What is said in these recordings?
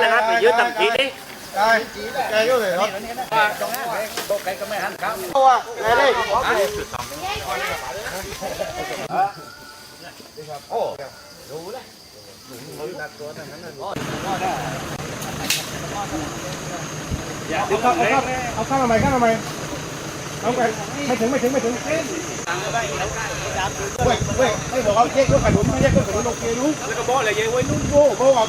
là hát phải dưới tầm trí đi đây, cái có thể hết. Cái cái mày ăn cá. Đây đây. Ồ. Đủ đấy. Dạ, đứng không, không, không, không là mày, không là mày. Không, mày, mày chứng, mày chứng, mày chứng. Quên, quên, mày bỏ không chết, quên phải đúng, mày chết, quên phải đúng, ok đúng. Cái bó là gì, quên đúng, vô, vô không.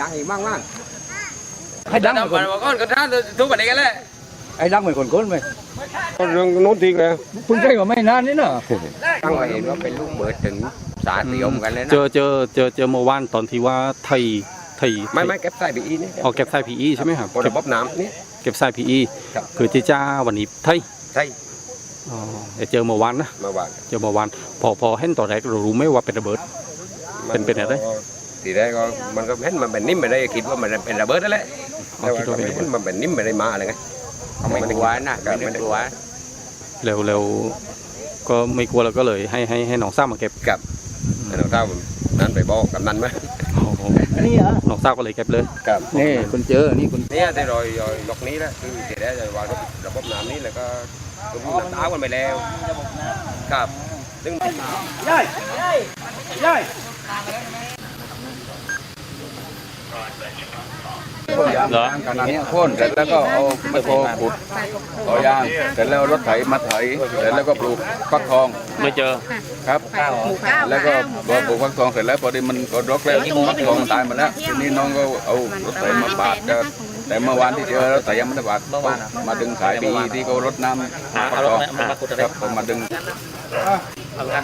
ยังอีกมากมากให้ดังเหมือนคน Bà con có ra thu vào đây cái này ให้ดังเหมือนคนก้นไหมเรื่องโน้นทีเลยเพิ่งได้มาไม่นานนี่เนาะตั้งมาเห็นว่าเป็นลูกเบิดถึงสาติยมกันเลยนะเจอเจอเจอเจอเมื่อวานตอนที่ว่าไทยไทยไม่ไม่เก็บใส่ไปอีนี่ออกเก็บไส้พีอีใช่ไหมครับคนเก็บระบบน้ำนี่เก็บไส้พีอีครับคือที่จ้าวันนี้ไทยใช่อ๋อแต่เจอเมื่อวานนะมาวางเจอเมื่อวานพอพอเห็นตอนแรกเรารู้ไหมว่าเป็นระเบิดเป็นเป็นอะไร ทีแรกก็มันก็เห็นมันเป็นนิ่มไปได้คิดว่ามันเป็นระเบิดนั่นแหละอ๋อแต่ว่าคิดก็ว่าเป็ไม่นระเบิเห็ดนมันเป็นนิ่มไปได้มาอะไรไงไม่กลัวนะไม่กลัวเร็วเร็วก็ไม่กลัวเราก็เลยให้ให้ให้น้องสาวมาเก็บกับเราเท่านั้นไปบอกกับนั้นไหมโอ้โหนี่เหรอน้องสาวก็เลยเก็บเลยกับนี่คุณเจอนี่คุณเนี่ยแต่รอยรอยล็อกนี้นะคือทีแรกจะวางระบบน้ำนี้แล้วก็ก็มีน้ำตากันไปแล้วครับซึ่งเหรอ ขนาดนี้โค่นเสร็จแล้วก็เอาไมโครขุดต่อยางเสร็จแล้วรถไถมาไถเสร็จแล้วก็ปลูกฟักทองไม่เจอครับแล้วก็พอปลูกฟักทองเสร็จแล้วพอดีมันก็รกแล้วฟักทองมันตายหมาแล้วทีนี้น้องก็เอารถไถมาปาดก็แต่เมื่อวานที่เจอรถไถยังไม่ได้ปาดมาดึงสายปีที่เขารดน้ำฟักทองครับผมมาดึงผมม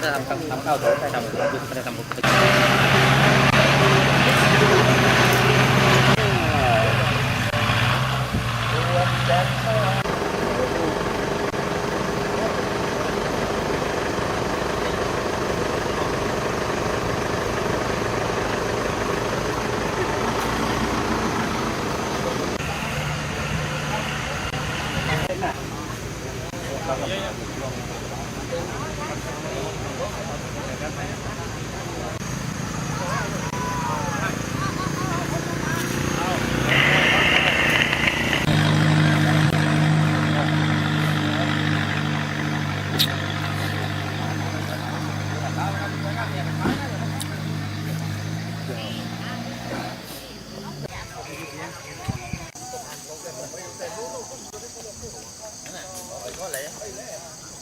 า ครับ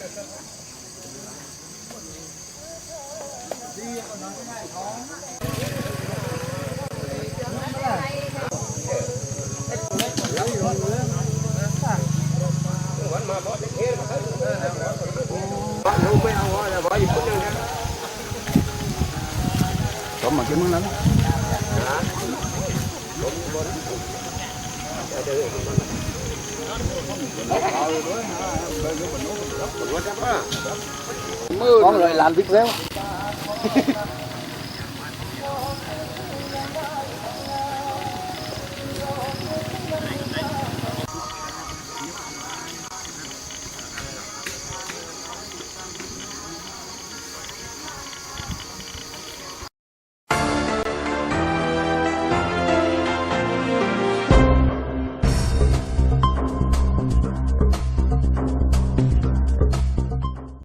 กินมึงแล้วมือ Con người làm vịt rêu.